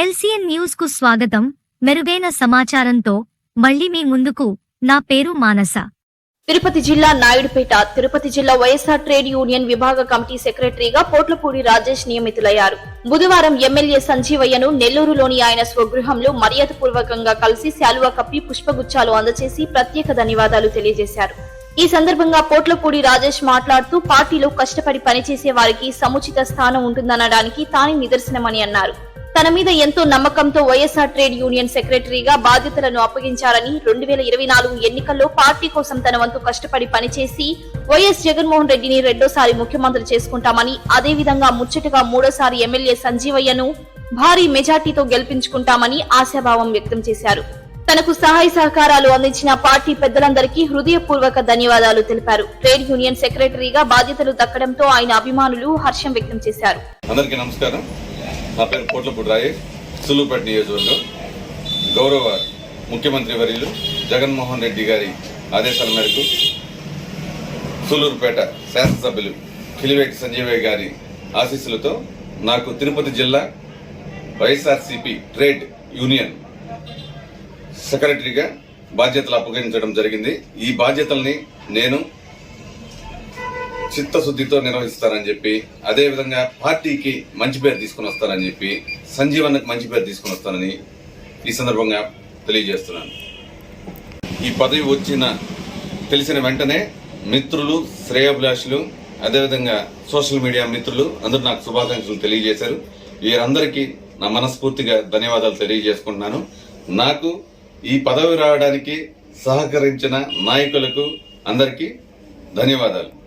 LCN న్యూస్కు స్వాగతం. మెరుగైన సమాచారంతో మళ్ళీ మీ ముందుకు నా పేరు మానస. తిరుపతి జిల్లా నాయుడుపేట తిరుపతి జిల్లా వైఎస్ఆర్ ట్రేడ్ యూనియన్ విభాగ కమిటీ సెక్రటరీగా పోట్లపూడి రాజేష్ నియమితులయ్యారు. బుధవారం ఎమ్మెల్యే సంజీవయ్యను నెల్లూరులోని ఆయన స్వగృహంలో మర్యాదపూర్వకంగా కలిసి శాలువా కప్పి పుష్పగుచ్చాలు అందజేసి ప్రత్యేక ధన్యవాదాలు తెలియజేశారు. ఈ సందర్భంగా పోట్లపూడి రాజేష్ మాట్లాడుతూ పార్టీలో కష్టపడి పనిచేసే వారికి సముచిత స్థానం ఉంటుందనడానికి తానే నిదర్శనమని అన్నారు. తన మీద ఎంతో నమ్మకంతో వైఎస్ఆర్ ట్రేడ్ యూనియన్ సెక్రటరీగా బాధ్యతలను అప్పగించారని రెండు వేల ఇరవై నాలుగు ఎన్నికల్లో పార్టీ కోసం తన వంతు కష్టపడి పనిచేసి వైఎస్ జగన్మోహన్ రెడ్డిని రెండోసారి ముఖ్యమంత్రి చేసుకుంటామని అదేవిధంగా ముచ్చటగా మూడోసారి ఎమ్మెల్యే సంజీవయ్యను భారీ మెజార్టీతో గెలిపించుకుంటామని ఆశాభావం వ్యక్తం చేశారు. తనకు సహాయ సహకారాలు అందించిన పార్టీ పెద్దలందరికీ హృదయపూర్వక ధన్యవాదాలు తెలిపారు. ట్రేడ్ యూనియన్ సెక్రటరీగా బాధ్యతలు దక్కడంతో ఆయన అభిమానులు హర్షం వ్యక్తం చేశారు. అందరికీ నమస్కారం. నా పేరు పోట్లపూడి రాయేష్ సులువుపేట నియోజకవర్గం. గౌరవ ముఖ్యమంత్రి వర్యులు జగన్మోహన్ రెడ్డి గారి ఆదేశాల మేరకు సూలూరుపేట శాసనసభ్యులు కిలివేటి సంజీవయ్య గారి ఆశీస్సులతో నాకు తిరుపతి జిల్లా వైఎస్ఆర్సిపి ట్రేడ్ యూనియన్ సెక్రటరీగా బాధ్యతలు అప్పగించడం జరిగింది. ఈ బాధ్యతల్ని నేను చిత్తశుద్ధితో నిర్వహిస్తారని చెప్పి అదే విధంగా పార్టీకి మంచి పేరు తీసుకుని వస్తారని చెప్పి సంజీవన్నకు మంచి పేరు తీసుకుని వస్తానని ఈ సందర్భంగా తెలియజేస్తున్నాను. ఈ పదవి వచ్చిన తెలిసిన వెంటనే మిత్రులు శ్రేయాభిలాషులు అదేవిధంగా సోషల్ మీడియా మిత్రులు అందరూ నాకు శుభాకాంక్షలు తెలియజేశారు. వీరందరికీ నా మనస్ఫూర్తిగా ధన్యవాదాలు తెలియజేసుకుంటున్నాను. నాకు ఈ పదవి రావడానికి సహకరించిన నాయకులకు అందరికీ ధన్యవాదాలు.